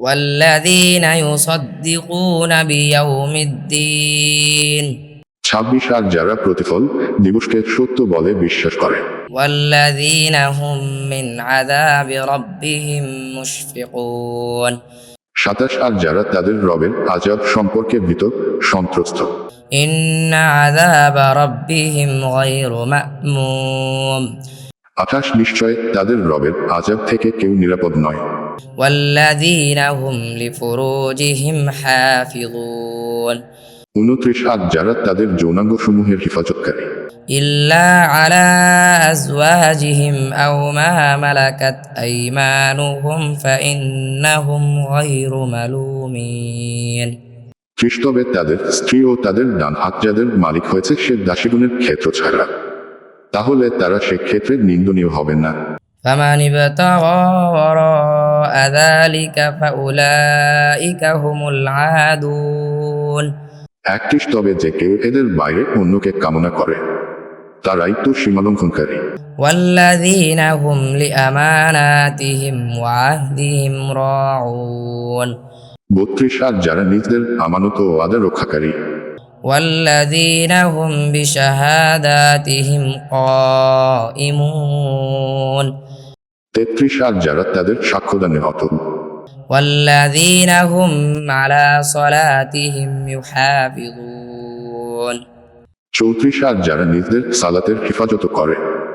والذين يصدقون بيوم الدين ছাব্বিশ আর যারা প্রতিফল দিবসকে সত্য বলে বিশ্বাস করে والذين هم من عذاب ربهم مشفقون সাতাশ আর যারা তাদের রবের আজাব সম্পর্কে ভীত সন্ত্রস্ত إن عذاب ربهم غير مأموم আঠাশ নিশ্চয় তাদের রবের আজাব থেকে কেউ নিরাপদ নয় والذين هم لفروجهم حافظون উনত্রিশ আর যারা তাদের যৌনাঙ্গ সমূহের হেফাজতকারী إلا على أزواجهم أو ما ملكت أيمانهم فإنهم غير ملومين ত্রিশ তবে তাদের স্ত্রী ও তাদের ডান হাত যাদের মালিক হয়েছে সে দাসীগুণের ক্ষেত্র ছাড়া তাহলে তারা সে ক্ষেত্রে নিন্দনীয় হবে না فمن ابتغى وراء ذلك فأولئك هم العادون একত্রিশ তবে যে কেউ এদের বাইরে অন্যকে কামনা করে তারাই তো সীমালঙ্ঘনকারী والذين هم لأماناتهم وعهدهم راعون বত্রিশ আর যারা নিজেদের আমানত ও আদা রক্ষাকারী والذين هم بشهاداتهم قائمون তেত্রিশ আর যারা তাদের সাক্ষ্যদানে অটল والذين هم على صلاتهم يحافظون চৌত্রিশ আর যারা নিজেদের সালাতের হেফাজত করে